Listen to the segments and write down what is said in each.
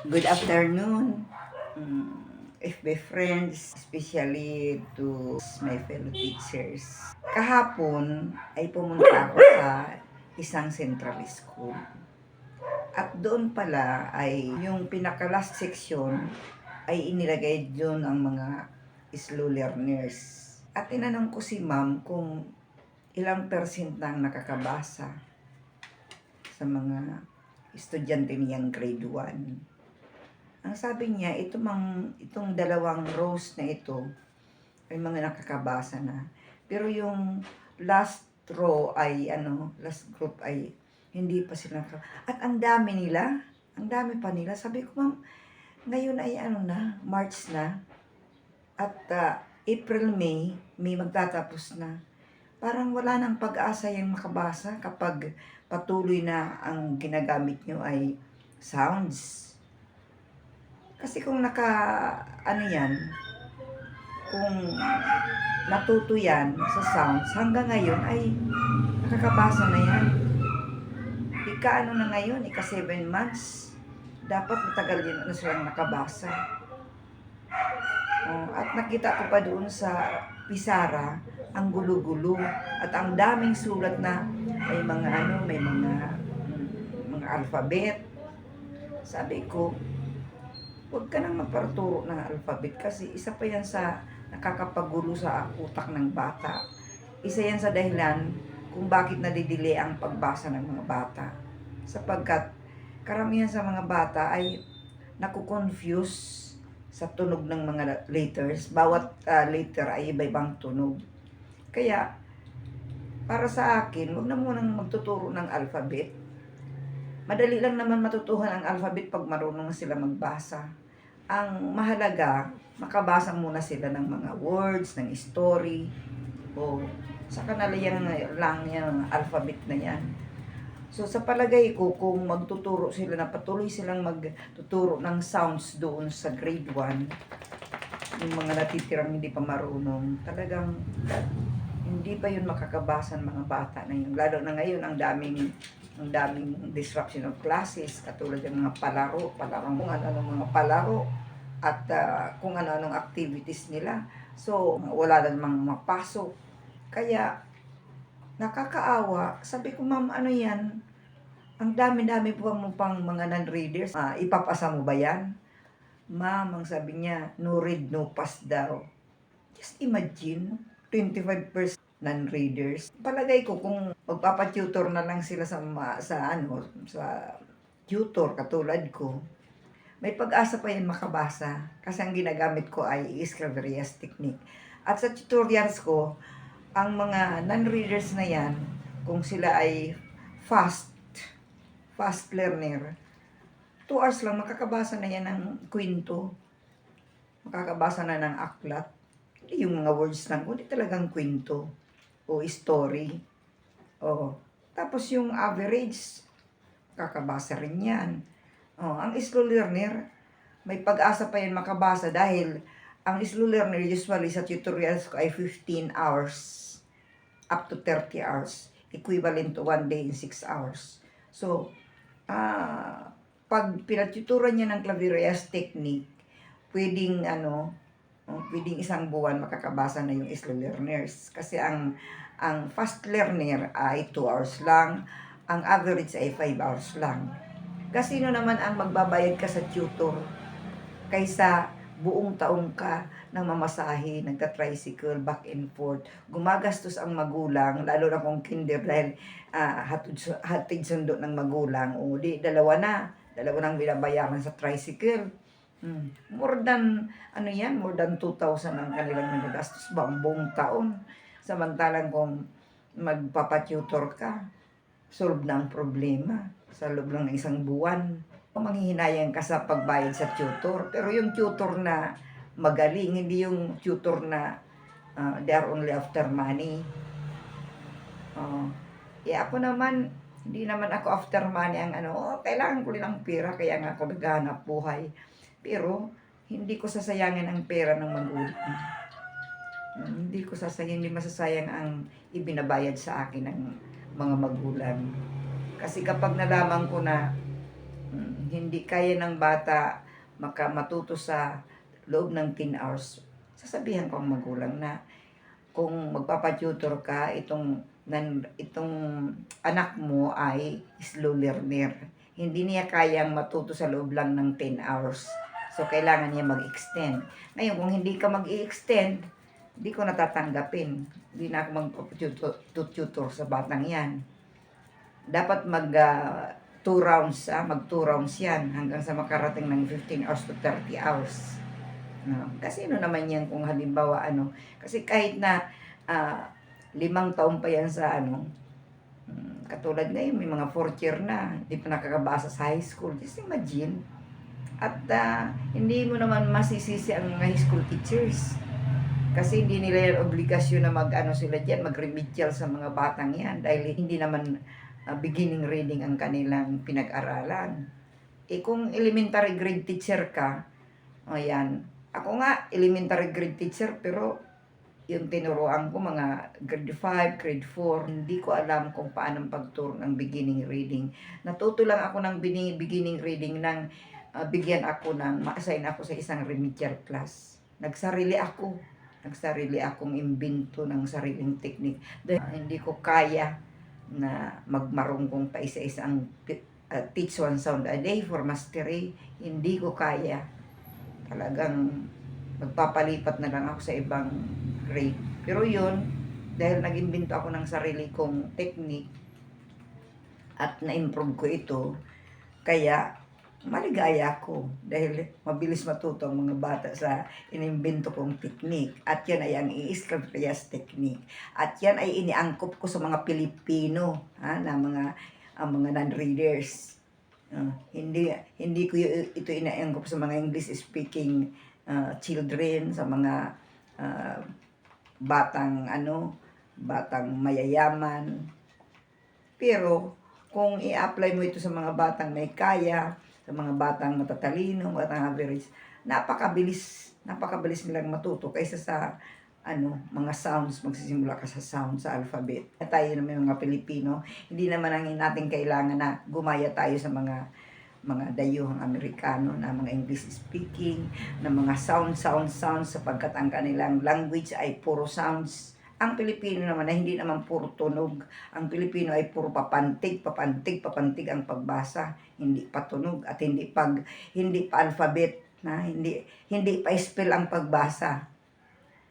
Good afternoon, mm, FB friends, especially to my fellow teachers. Kahapon ay pumunta ako sa isang central school. At doon pala ay yung pinaka-last section ay inilagay doon ang mga slow learners. At tinanong ko si ma'am kung ilang percent na ang nakakabasa sa mga estudyante niyang grade 1. Ang sabi niya, ito mang, itong dalawang rows na ito ay mga nakakabasa na. Pero yung last row ay ano, last group ay hindi pa sila At ang dami nila, ang dami pa nila. Sabi ko, ma'am, ngayon ay ano na, March na. At ah, April, May, May magtatapos na. Parang wala nang pag-asa yung makabasa kapag patuloy na ang ginagamit nyo ay sounds. Kasi kung naka, ano yan, kung natuto yan sa sounds, hanggang ngayon ay nakakabasa na yan. Ika ano na ngayon, ika 7 months, dapat matagal din na silang nakabasa. Oh, at nakita ko pa doon sa Pisara, ang gulo-gulo at ang daming sulat na may mga ano, may mga mga alphabet. Sabi ko, huwag ka nang magparturo ng alphabet kasi isa pa yan sa nakakapagulo sa utak ng bata. Isa yan sa dahilan kung bakit nadidili ang pagbasa ng mga bata. Sapagkat karamihan sa mga bata ay nakukonfuse sa tunog ng mga letters. Bawat ah, letter ay iba-ibang tunog. Kaya, para sa akin, huwag na munang magtuturo ng alphabet. Madali lang naman matutuhan ang alphabet pag marunong sila magbasa. Ang mahalaga, makabasa muna sila ng mga words, ng story, o sa kanila lang yung alphabet na yan. So sa palagay ko, kung magtuturo sila na patuloy silang magtuturo ng sounds doon sa grade 1, yung mga natitirang hindi pa marunong, talagang hindi pa yun makakabasa ng mga bata na yun. Lalo na ngayon, ang daming ang daming disruption of classes, katulad ng mga palaro, palaro kung ano-ano mga palaro, at ah, kung ano-anong activities nila. So, wala na namang mapasok. Kaya, nakakaawa. Sabi ko, ma'am, ano yan? Ang dami-dami po mo pang mga non-readers. Ah, ipapasa mo ba yan? Ma'am, ang sabi niya, no read, no pass daw. Just imagine, 25% non-readers. Palagay ko kung magpapatutor na lang sila sa sa ano sa tutor katulad ko, may pag-asa pa yan makabasa kasi ang ginagamit ko ay Esclaverias technique. At sa tutorials ko, ang mga non-readers na yan, kung sila ay fast, fast learner, 2 hours lang makakabasa na yan ng kwento. Makakabasa na ng aklat. Yung mga words lang, kundi talagang kwento o story. O, tapos yung average, kakabasa rin yan. O, ang slow learner, may pag-asa pa yan makabasa dahil ang slow learner usually sa tutorials ko ay 15 hours up to 30 hours equivalent to one day in 6 hours. So, ah pag pinatuturan niya ng Claverias technique, pwedeng ano, oh, pwedeng isang buwan makakabasa na yung slow learners. Kasi ang ang fast learner ay 2 hours lang, ang average ay 5 hours lang. Kasi no naman ang magbabayad ka sa tutor kaysa buong taong ka ng mamasahe, nagka-tricycle, back and forth. Gumagastos ang magulang, lalo na kung kinder dahil ah, hatid, hatid sundo ng magulang. O di, dalawa na. Dalawa nang binabayaran sa tricycle. Hmm. More than, ano yan, more than 2,000 ang kanilang nagagastos ba ang buong taon. Samantalang kung magpapatutor ka, solve na ang problema sa loob ng isang buwan. Manghihinayang ka sa pagbayad sa tutor. Pero yung tutor na magaling, hindi yung tutor na ah, they are only after money. Oh. Eh ako naman, hindi naman ako after money ang ano, oh, kailangan ko rin ng pera, kaya nga ako naghahanap buhay. Pero, hindi ko sasayangin ang pera ng magulang. Hmm, Hindi ko sasayang, hindi masasayang ang ibinabayad sa akin ng mga magulang. Kasi kapag nalaman ko na mm, hindi kaya ng bata maka matuto sa loob ng 10 hours, sasabihan ko ang magulang na kung magpapatutor ka, itong, nan, itong anak mo ay slow learner. Hindi niya kayang matuto sa loob lang ng 10 hours. So, kailangan niya mag-extend. Ngayon, kung hindi ka mag-i-extend, hindi ko natatanggapin. Hindi na ako magpapatutor sa batang yan. Dapat mag ah, two rounds, ah, mag two rounds yan hanggang sa makarating ng 15 hours to 30 hours. No? Kasi ano naman yan kung halimbawa ano, kasi kahit na ah, limang taon pa yan sa ano, mm, katulad ngayon may mga fourth year na, hindi pa nakakabasa sa high school. Just imagine. At ah, hindi mo naman masisisi ang mga high school teachers. Kasi hindi nila yan obligasyon na mag ano sila diyan, mag-remedial sa mga batang yan dahil hindi naman ah, beginning reading ang kanilang pinag-aralan. Eh kung elementary grade teacher ka, ayan, ako nga elementary grade teacher pero yung tinuruan ko mga grade 5, grade 4, hindi ko alam kung paano pagturo ng beginning reading. Natuto lang ako ng beginning, reading nang ah, bigyan ako ng, ma-assign ako sa isang remedial class. Nagsarili ako. Nagsarili akong imbento ng sariling technique. Dahil ah, hindi ko kaya na magmarunggong pa isa-isang ti- ah, teach one sound a day for mastery. Hindi ko kaya. Talagang magpapalipat na lang ako sa ibang grade. Pero yun, dahil nag-imbento ako ng sarili kong technique at na-improve ko ito, kaya maligaya ako dahil mabilis matuto ang mga bata sa inimbento kong technique at yan ay ang i-Reyes technique at yan ay iniangkop ko sa mga Pilipino ha, na mga ang mga non-readers. Ah, hindi hindi ko ito inaangkop sa mga English speaking ah, children sa mga ah, batang ano batang mayayaman. Pero kung i-apply mo ito sa mga batang may kaya sa mga batang matatalino, batang average, napakabilis, napakabilis nilang matuto kaysa sa ano, mga sounds, magsisimula ka sa sound, sa alphabet. Tayo naman mga Pilipino, hindi naman ang natin kailangan na gumaya tayo sa mga mga dayuhang Amerikano na mga English speaking, na mga sound, sound, sound sapagkat ang kanilang language ay puro sounds. Ang Pilipino naman ay hindi naman puro tunog. Ang Pilipino ay puro papantig, papantig, papantig ang pagbasa, hindi pa tunog at hindi pag hindi pa alphabet na hindi hindi pa spell ang pagbasa.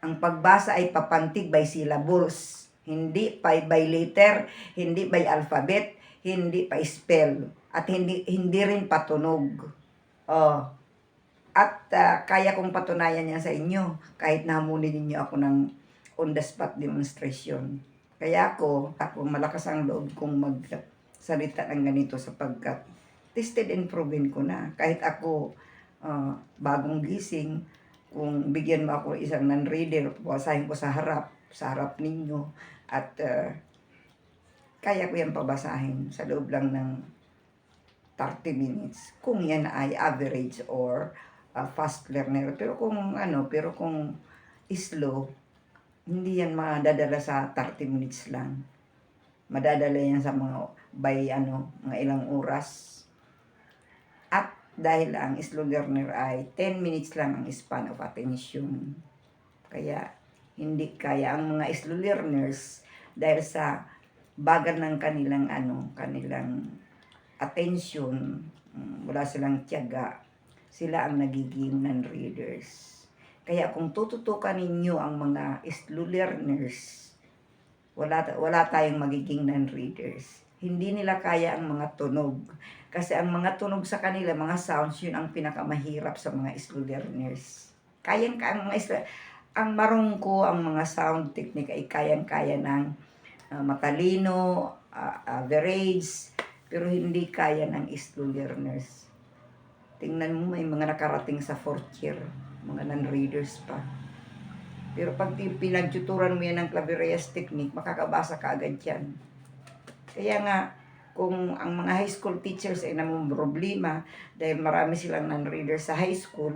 Ang pagbasa ay papantig by syllables, hindi pa by letter, hindi by alphabet, hindi pa spell at hindi hindi rin patunog. Oh. At ah, kaya kong patunayan yan sa inyo kahit nahamunin ninyo ako ng on the spot demonstration. Kaya ako, ako malakas ang loob kong magsalita ng ganito sapagkat tested and proven ko na. Kahit ako ah, bagong gising, kung bigyan mo ako isang non-reader, basahin ko sa harap, sa harap ninyo, at ah, kaya ko yan pabasahin sa loob lang ng 30 minutes. Kung yan ay average or ah, fast learner. Pero kung ano, pero kung slow, hindi yan madadala sa 30 minutes lang. Madadala yan sa mga by ano, mga ilang oras. At dahil ang slow learner ay 10 minutes lang ang span of attention. Kaya hindi kaya ang mga slow learners dahil sa bagal ng kanilang ano, kanilang attention, mm, wala silang tiyaga, sila ang nagiging non-readers. Kaya kung tututukan ninyo ang mga slow learners, wala, wala tayong magiging non-readers. Hindi nila kaya ang mga tunog. Kasi ang mga tunog sa kanila, mga sounds, yun ang pinakamahirap sa mga slow learners. Kayang ka ang mga ang marungko, ang mga sound technique ay kayang-kaya ng ah, matalino, ah, average, pero hindi kaya ng slow learners. Tingnan mo, may mga nakarating sa fourth year, mga non-readers pa. Pero pag pi- pinagtuturan mo yan ng Clavereyas technique, makakabasa ka agad yan. Kaya nga, kung ang mga high school teachers ay namang problema dahil marami silang non-readers sa high school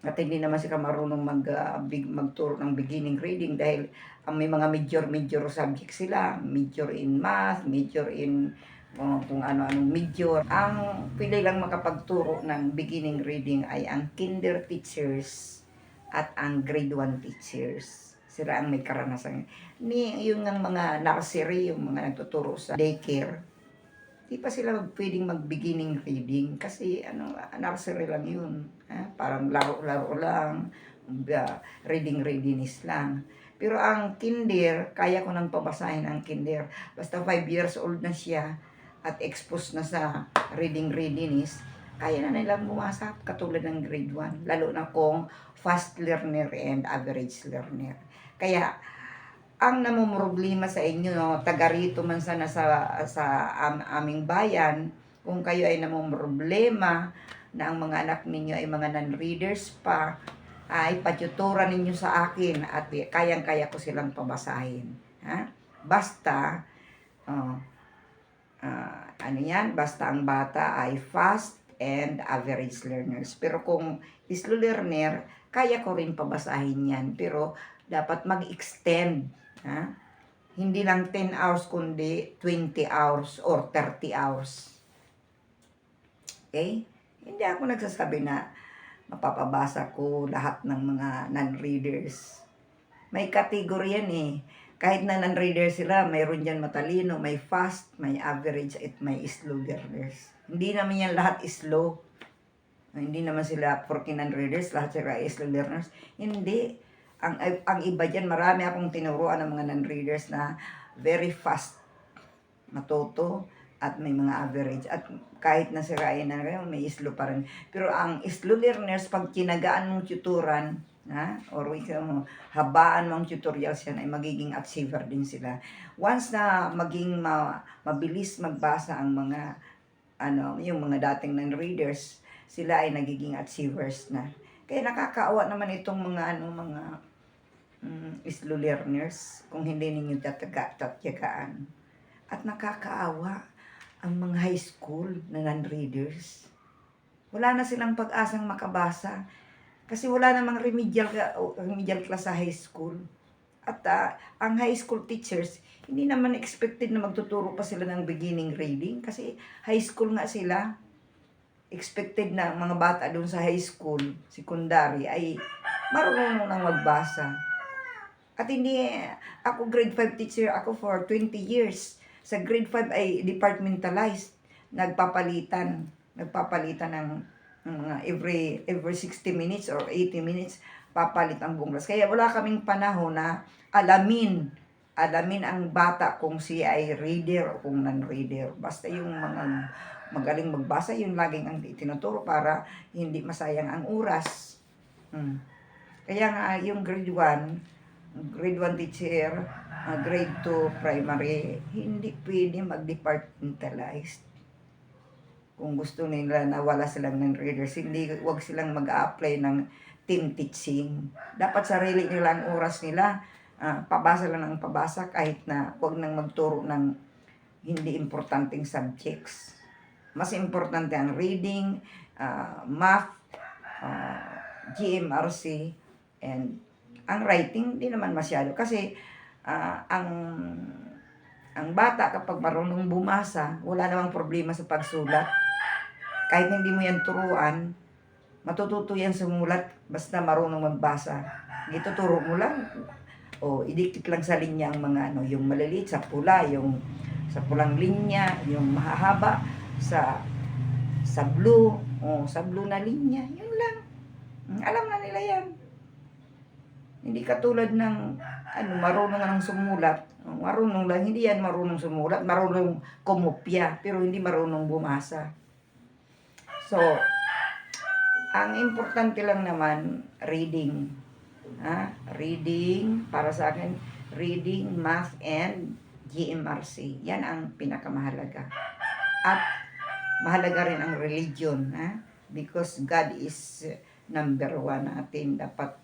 at hindi naman sila marunong mag, ah, big, magturo ng beginning reading dahil ang may mga major major subjects sila major in math major in kung, kung ano-anong medyo. Ang pili lang makapagturo ng beginning reading ay ang kinder teachers at ang grade 1 teachers. Sila ang may karanasan. Ni, yung ang mga nursery, yung mga nagtuturo sa daycare, di pa sila pwedeng mag-beginning reading kasi ano, nursery lang yun. Ha? Parang laro-laro lang, uh, reading readiness lang. Pero ang kinder, kaya ko nang pabasahin ang kinder. Basta 5 years old na siya at exposed na sa reading readiness, kaya na nilang bumasa katulad ng grade 1. Lalo na kung fast learner and average learner. Kaya, ang namumroblema sa inyo, no, taga rito man sana sa, sa am- aming bayan, kung kayo ay namumroblema na ang mga anak ninyo ay mga non-readers pa, ay patyutura ninyo sa akin at kayang-kaya ko silang pabasahin. Ha? Basta, oh, ah, ano yan, basta ang bata ay fast and average learners. Pero kung slow learner, kaya ko rin pabasahin yan. Pero dapat mag-extend. Ha? Hindi lang 10 hours, kundi 20 hours or 30 hours. Okay? Hindi ako nagsasabi na mapapabasa ko lahat ng mga non-readers. May category yan eh. Kahit na non-reader sila, mayroon dyan matalino, may fast, may average, at may slow learners. Hindi naman yan lahat slow. Hindi naman sila porque non-readers, lahat sila slow learners. Hindi. Ang, ang iba dyan, marami akong tinuruan ng mga non-readers na very fast matuto at may mga average. At kahit na sirain na kayo, may slow pa rin. Pero ang slow learners, pag kinagaan mong tutoran, ha? or ikaw mo, habaan mong tutorials yan, ay magiging achiever din sila. Once na maging ma- mabilis magbasa ang mga, ano, yung mga dating non-readers, sila ay nagiging achievers na. Kaya nakakaawa naman itong mga, ano, mga mm, slow learners kung hindi ninyo tataga, tatyagaan. At nakakaawa ang mga high school na non-readers. Wala na silang pag-asang makabasa kasi wala namang remedial, remedial class sa high school. At ah, ang high school teachers, hindi naman expected na magtuturo pa sila ng beginning reading kasi high school nga sila. Expected na mga bata doon sa high school, secondary, ay marunong nang magbasa. At hindi, ako grade 5 teacher ako for 20 years. Sa grade 5 ay departmentalized. Nagpapalitan. Nagpapalitan ng, mga every, every 60 minutes or 80 minutes papalit ang buong. Kaya wala kaming panahon na alamin alamin ang bata kung siya ay reader o kung non-reader. Basta yung mga magaling magbasa, yun laging ang tinuturo para hindi masayang ang oras. Hmm. Kaya nga yung grade 1, grade 1 teacher, uh, grade 2 primary, hindi pwede mag-departmentalized. Kung gusto nila na wala silang ng readers, hindi wag silang mag-apply ng team teaching. Dapat sarili nila ang oras nila. ah, pabasa lang ng pabasa kahit na wag nang magturo ng hindi importanteng subjects. Mas importante ang reading, ah, math, ah, GMRC, and ang writing, di naman masyado. Kasi ah, ang ang bata kapag marunong bumasa, wala namang problema sa pagsulat. Kahit hindi mo yan turuan, matututo yan sumulat basta marunong magbasa. Ituturo mo lang. O, idiktik lang sa linya ang mga ano, yung maliliit sa pula, yung sa pulang linya, yung mahahaba sa sa blue, o sa blue na linya, yun lang. Mm, Alam na nila yan. Hindi katulad ng ano, marunong ng sumulat. Marunong lang, hindi yan marunong sumulat, marunong kumupya, pero hindi marunong bumasa. So, ang importante lang naman, reading. Ha? Reading, para sa akin, reading, math, and GMRC. Yan ang pinakamahalaga. At mahalaga rin ang religion. Ha? Because God is number one natin. Dapat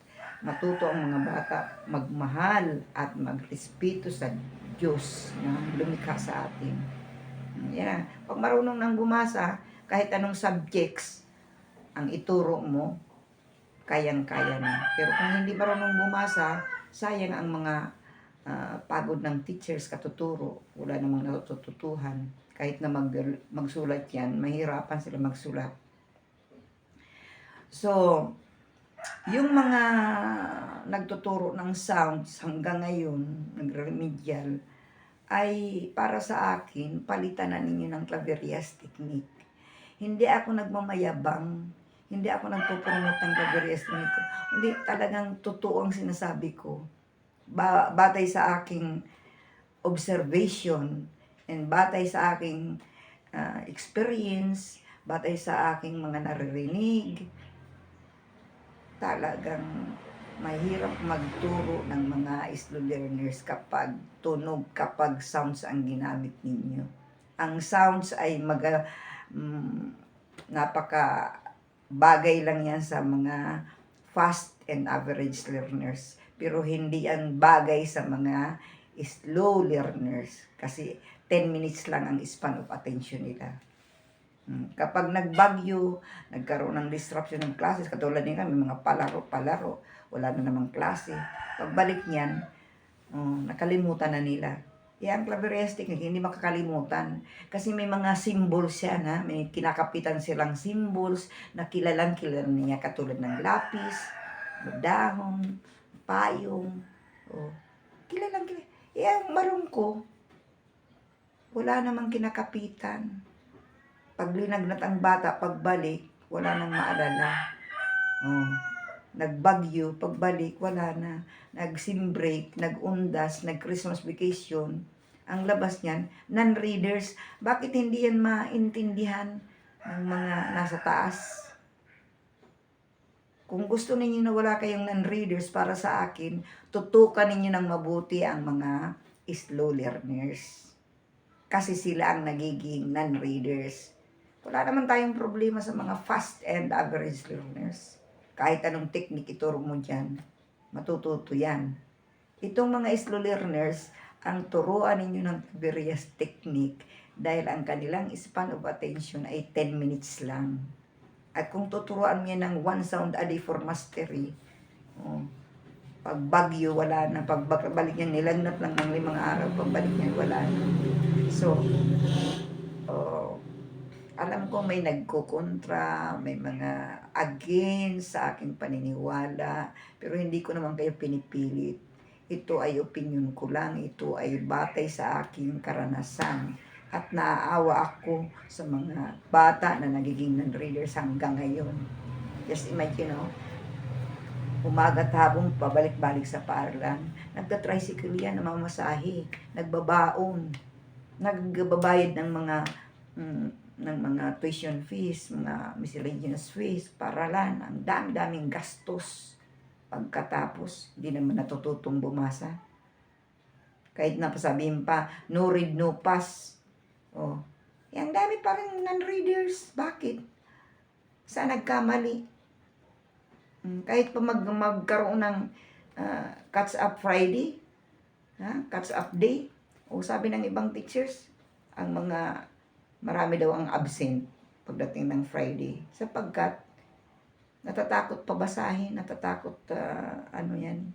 matuto ang mga bata magmahal at magrespeto sa Diyos na lumikha sa atin. Yan. Pag marunong nang bumasa, kahit anong subjects ang ituro mo, kayang-kaya na. Pero kung hindi marunong bumasa, sayang ang mga ah, pagod ng teachers katuturo. Wala namang natututuhan. Kahit na mag, magsulat yan, mahirapan sila magsulat. So, yung mga nagtuturo ng sounds hanggang ngayon, nagre-remedial, ay para sa akin, palitan na ninyo ng claverias technique. Hindi ako nagmamayabang, hindi ako nagpupromote ng claverias technique. Hindi, talagang totoo ang sinasabi ko. Ba- batay sa aking observation and batay sa aking ah, experience, batay sa aking mga naririnig, talagang mahirap magturo ng mga slow learners kapag tunog, kapag sounds ang ginamit ninyo. Ang sounds ay mag, mm, napaka bagay lang yan sa mga fast and average learners. Pero hindi yan bagay sa mga slow learners. Kasi 10 minutes lang ang span of attention nila. Mm, Kapag nagbagyo, nagkaroon ng disruption ng classes, katulad nila, may mga palaro-palaro, wala na namang klase. Pagbalik niyan, oh, nakalimutan na nila. Yan, Claveres technique, hindi makakalimutan. Kasi may mga symbols siya na, may kinakapitan silang symbols na kilalang kilala niya, katulad ng lapis, dahon, payong, oh, kilalang kilala. Yan, marong ko, wala namang kinakapitan. Pag linagnat ang bata, pagbalik, wala nang maalala. Oh. Nagbagyo, pagbalik, wala na. Nag-sim break, nag-undas, nag-Christmas vacation. Ang labas niyan, non-readers. Bakit hindi yan maintindihan ng mga nasa taas? Kung gusto ninyo na wala kayong non-readers para sa akin, tutukan ninyo ng mabuti ang mga slow learners. Kasi sila ang nagiging non-readers. Wala naman tayong problema sa mga fast and average learners. Kahit anong technique ituro mo dyan, matututo yan. Itong mga slow learners, ang turuan ninyo ng various technique dahil ang kanilang span of attention ay 10 minutes lang. At kung tuturuan mo yan ng one sound a day for mastery, oh, pag bagyo, wala na. Pag balik niyan, nilagnat lang ng limang araw. Pag balik niyan, wala na. So, oh, alam ko may nagkukontra, may mga against sa aking paniniwala, pero hindi ko naman kayo pinipilit. Ito ay opinion ko lang, ito ay batay sa aking karanasan. At naaawa ako sa mga bata na nagiging non-readers hanggang ngayon. Just imagine, no? Umaga at hapon, pabalik-balik sa paaralan. Nagta-tricycle yan, namamasahe, nagbabaon, nagbabayad ng mga mm, ng mga tuition fees, mga miscellaneous fees, paralan, ang dami-daming gastos. Pagkatapos, hindi naman natututong bumasa. Kahit na sabihin pa, no read, no pass. Oh, yan dami pa rin non-readers. Bakit? Saan nagkamali? Mm, Kahit pa mag, magkaroon ng ah, catch up Friday, ha? catch up day, o sabi ng ibang teachers, ang mga marami daw ang absent pagdating ng Friday sapagkat natatakot pabasahin, natatakot ah, ano yan,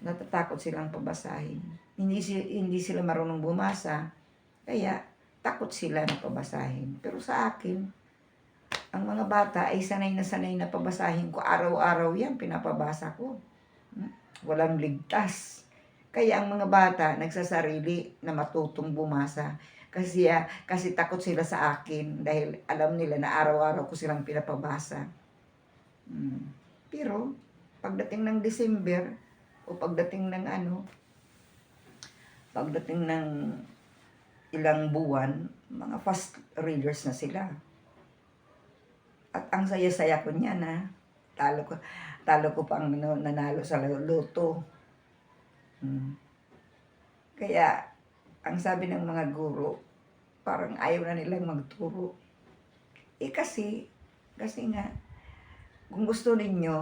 natatakot silang pabasahin. Hindi, hindi sila marunong bumasa, kaya takot sila na pabasahin. Pero sa akin, ang mga bata ay sanay na sanay na pabasahin ko. Araw-araw yan, pinapabasa ko. Hmm? Walang ligtas. Kaya ang mga bata nagsasarili na matutong bumasa. Kasi, ah, kasi takot sila sa akin dahil alam nila na araw-araw ko silang pinapabasa. Hmm. Pero, pagdating ng December, o pagdating ng ano, pagdating ng ilang buwan, mga fast readers na sila. At ang saya-saya ko niya na talo ko talo ko pang nanalo sa loto. Hmm. Kaya ang sabi ng mga guro, parang ayaw na nilang magturo. Eh kasi, kasi nga, kung gusto ninyo,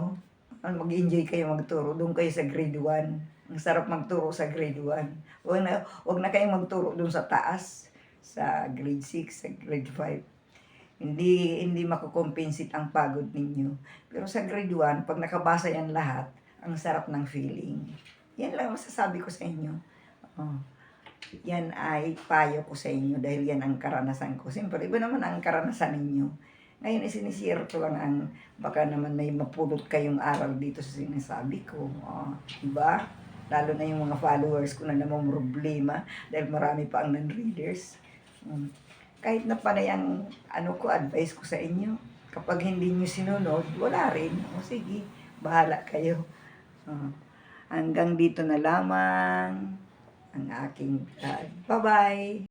ah, mag-enjoy kayo magturo, doon kayo sa grade 1. Ang sarap magturo sa grade 1. Huwag na, huwag na kayong magturo doon sa taas, sa grade 6, sa grade 5. Hindi hindi makukompensate ang pagod ninyo. Pero sa grade 1, pag nakabasa yan lahat, ang sarap ng feeling. Yan lang ang masasabi ko sa inyo. Oh. Yan ay payo ko sa inyo dahil yan ang karanasan ko. Siyempre, iba naman ang karanasan ninyo. Ngayon, isinishare ko lang ang baka naman may mapulot kayong aral dito sa sinasabi ko. Oh, diba? Lalo na yung mga followers ko na namang problema dahil marami pa ang non-readers. Mm. Kahit na panay ang ano ko, advice ko sa inyo. Kapag hindi nyo sinunod, wala rin. O sige, bahala kayo. Oh. Hanggang dito na lamang ang aking vlog. Bye-bye!